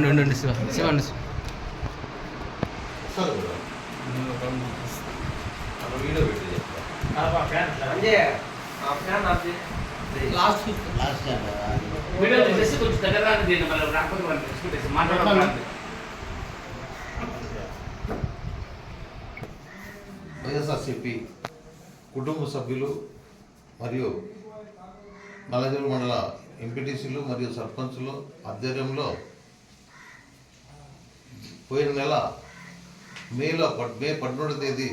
ఉండు ఉండు శివ శివ ఉండు లాస్ట్ వీడియో తీసేసి కొంచెం దగ్గర రాని దీన్ని మళ్ళీ రాకపోతే వాళ్ళు తెచ్చుకుంటేసి మాట్లాడాలి వైఎస్ఆర్సిపి కుటుంబ సభ్యులు మరియు నల్లజర్ల మండల ఎంపీటీసీలు మరియు సర్పంచులు ఆధ్వర్యంలో పోయిన నెల మేలో మే పదమూడవ తేదీ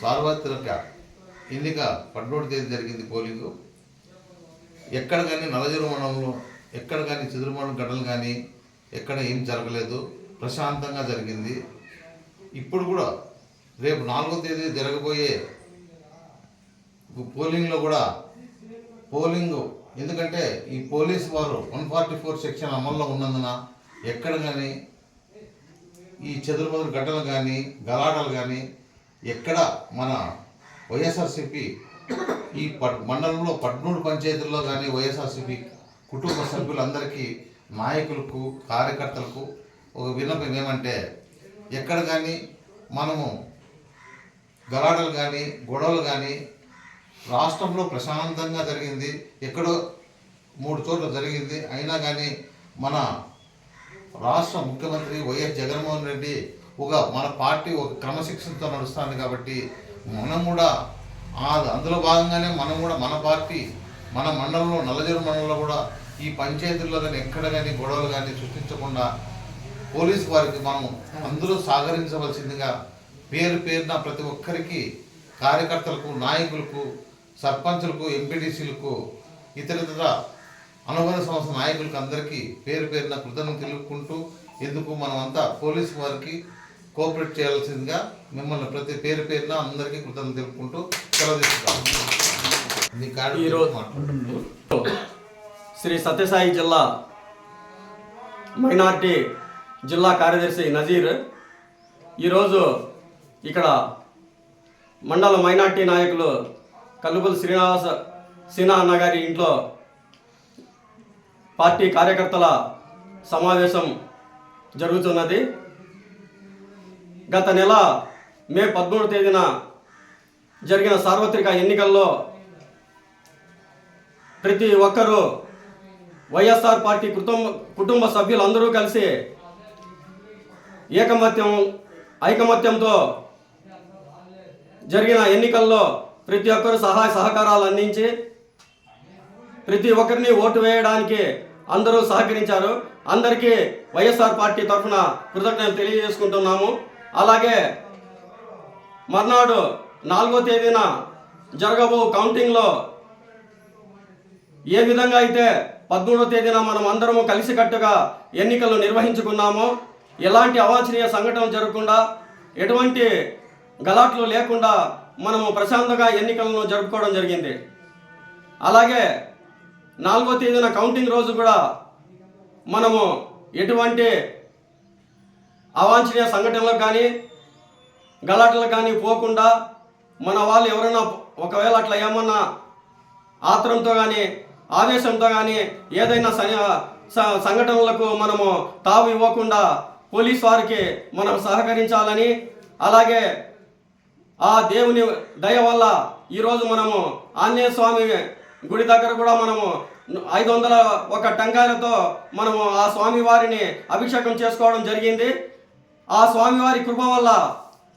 సార్వత్రిక ఎన్నిక పదమూడవ తేదీ జరిగింది పోలింగు. ఎక్కడ కానీ నలజరు మండలంలో ఎక్కడ కానీ చిదురుమణం ఘటనలు కానీ ఎక్కడ ఏం జరగలేదు. ప్రశాంతంగా జరిగింది. ఇప్పుడు కూడా రేపు నాలుగో తేదీ జరగబోయే పోలింగ్లో కూడా పోలింగ్. ఎందుకంటే ఈ పోలీస్ వారు వన్ ఫార్టీ ఫోర్ సెక్షన్ అమల్లో ఉన్నందున ఎక్కడ కానీ ఈ చెదురుమదురు గడ్డలు కానీ గలాటలు కానీ ఎక్కడ మన వైఎస్ఆర్సిపి ఈ మండలంలో పద్మూడు పంచాయతీల్లో కానీ వైఎస్ఆర్సిపి కుటుంబ సభ్యులందరికీ నాయకులకు కార్యకర్తలకు ఒక విన్నపం ఏమంటే ఎక్కడ కానీ మనము గలాటలు కానీ గొడవలు కానీ రాష్ట్రంలో ప్రశాంతంగా జరిగింది ఎక్కడో మూడు చోట్ల జరిగింది అయినా కానీ మన రాష్ట్ర ముఖ్యమంత్రి వైఎస్ జగన్మోహన్ రెడ్డి ఒక మన పార్టీ ఒక క్రమశిక్షణతో నడుస్తుంది కాబట్టి మనం కూడా అందులో భాగంగానే మనం కూడా మన పార్టీ మన మండలంలో నల్లజరు మండలంలో కూడా ఈ పంచాయతీల్లో కానీ ఎక్కడ కానీ గొడవలు కానీ సృష్టించకుండా పోలీస్ వారికి మనం అందరూ సహకరించవలసిందిగా పేరు పేరున ప్రతి ఒక్కరికి కార్యకర్తలకు నాయకులకు సర్పంచులకు ఎంపీటీసీలకు ఇతర ఇతర అనుబంధ సంస్థ నాయకులకు అందరికీ పేరు పేరున కృతజ్ఞతలు తెలుపుకుంటూ ఎందుకు మనమంతా పోలీసు వారికి కోఆపరేట్ చేయాల్సిందిగా మిమ్మల్ని ప్రతి పేరు పేరున అందరికీ కృతజ్ఞతలు తెలుపుకుంటూ సెలవు ఈరోజు- శ్రీ సత్యసాయి జిల్లా మైనార్టీ జిల్లా కార్యదర్శి నజీర్. ఈరోజు ఇక్కడ మండల మైనార్టీ నాయకులు కల్లుబుల్ శ్రీనివాస సిన్హా అన్న గారి ఇంట్లో పార్టీ కార్యకర్తల సమావేశం జరుగుతున్నది. గత నెల మే పదమూడు తేదీన జరిగిన సార్వత్రిక ఎన్నికల్లో ప్రతి ఒక్కరూ వైఎస్ఆర్ పార్టీ కుటుంబ కుటుంబ సభ్యులందరూ కలిసి ఏకమత్యం ఐకమత్యంతో జరిగిన ఎన్నికల్లో ప్రతి ఒక్కరూ సహాయ సహకారాలు అందించి ప్రతి ఒక్కరిని ఓటు వేయడానికి అందరూ సహకరించారు. అందరికీ వైఎస్ఆర్ పార్టీ తరఫున కృతజ్ఞతలు తెలియజేసుకుంటున్నాము. అలాగే మర్నాడు నాలుగో తేదీన జరగబో కౌంటింగ్లో ఏ విధంగా అయితే పదమూడవ తేదీన మనం అందరము కలిసికట్టుగా ఎన్నికలు నిర్వహించుకున్నామో ఎలాంటి అవాంఛనీయ సంఘటన జరగకుండా ఎటువంటి గలాట్లు లేకుండా మనము ప్రశాంతంగా ఎన్నికలను జరుపుకోవడం జరిగింది. అలాగే నాలుగో తేదీన కౌంటింగ్ రోజు కూడా మనము ఎటువంటి అవాంఛనీయ సంఘటనలకు కానీ గలాటలకు కానీ పోకుండా మన వాళ్ళు ఎవరైనా ఒకవేళ అట్లా ఏమన్నా ఆత్రంతో కానీ ఆవేశంతో కానీ ఏదైనా స- సంఘటనలకు మనము తావు ఇవ్వకుండా పోలీస్ వారికి మనం సహకరించాలని అలాగే ఆ దేవుని దయ వల్ల ఈరోజు మనము ఆంజనేయ స్వామి గుడి దగ్గర కూడా మనము ఐదు వందల ఒక టంకాయలతో మనము ఆ స్వామి వారిని అభిషేకం చేసుకోవడం జరిగింది. ఆ స్వామివారి కృప వల్ల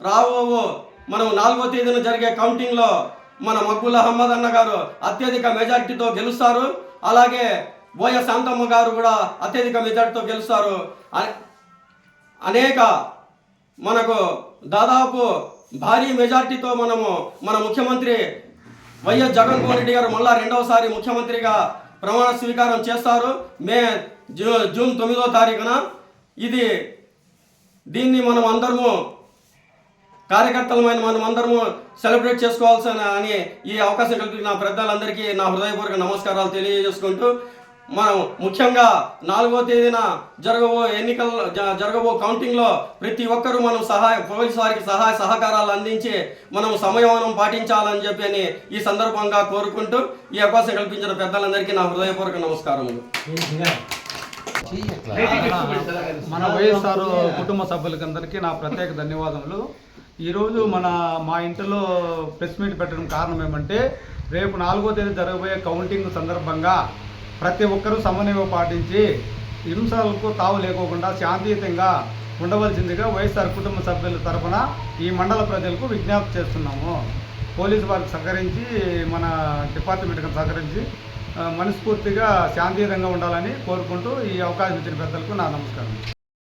రాబో మనం నాలుగో తేదీన జరిగే కౌంటింగ్లో మన మక్బుల్ అహ్మద్ అన్న గారు అత్యధిక మెజార్టీతో గెలుస్తారు. అలాగే బోయ శాంతమ్మ గారు కూడా అత్యధిక మెజార్టీతో గెలుస్తారు. అనేక మనకు దాదాపు భారీ మెజార్టీతో మనము మన ముఖ్యమంత్రి వైఎస్ జగన్మోహన్ రెడ్డి గారు మళ్ళా రెండవసారి ముఖ్యమంత్రిగా ప్రమాణ స్వీకారం చేస్తారు. మే జూ జూన్ తొమ్మిదో తారీఖున ఇది దీన్ని మనం అందరము కార్యకర్తలమైన మనం అందరము సెలబ్రేట్ చేసుకోవాల్సిన అని ఈ అవకాశం కల్పించిన పెద్దలందరికీ నా హృదయపూర్వక నమస్కారాలు తెలియజేసుకుంటూ మనం ముఖ్యంగా నాలుగో తేదీన జరగబో ఎన్నికల జరగబో కౌంటింగ్లో ప్రతి ఒక్కరూ మనం సహాయ పోలీసు వారికి సహాయ సహకారాలు అందించి మనం సమయవనం పాటించాలని చెప్పి అని ఈ సందర్భంగా కోరుకుంటూ ఈ అవకాశం కల్పించిన పెద్దలందరికీ నా హృదయపూర్వక నమస్కారములు. మన వైఎస్ఆర్ కుటుంబ సభ్యులకందరికీ నా ప్రత్యేక ధన్యవాదములు. ఈరోజు మన మా ఇంటిలో ప్రెస్ మీట్ పెట్టడం కారణం ఏమంటే రేపు నాలుగో తేదీ జరగబోయే కౌంటింగ్ సందర్భంగా ప్రతి ఒక్కరూ సమన్వయం పాటించి హింసలకు తావు లేకోకుండా శాంతియుతంగా ఉండవలసిందిగా వైఎస్ఆర్ కుటుంబ సభ్యుల తరఫున ఈ మండల ప్రజలకు విజ్ఞప్తి చేస్తున్నాము. పోలీసు వారికి సహకరించి మన డిపార్ట్మెంట్కి సహకరించి మనస్ఫూర్తిగా శాంతియుతంగా ఉండాలని కోరుకుంటూ ఈ అవకాశం ఇచ్చిన పెద్దలకు నా నమస్కారం.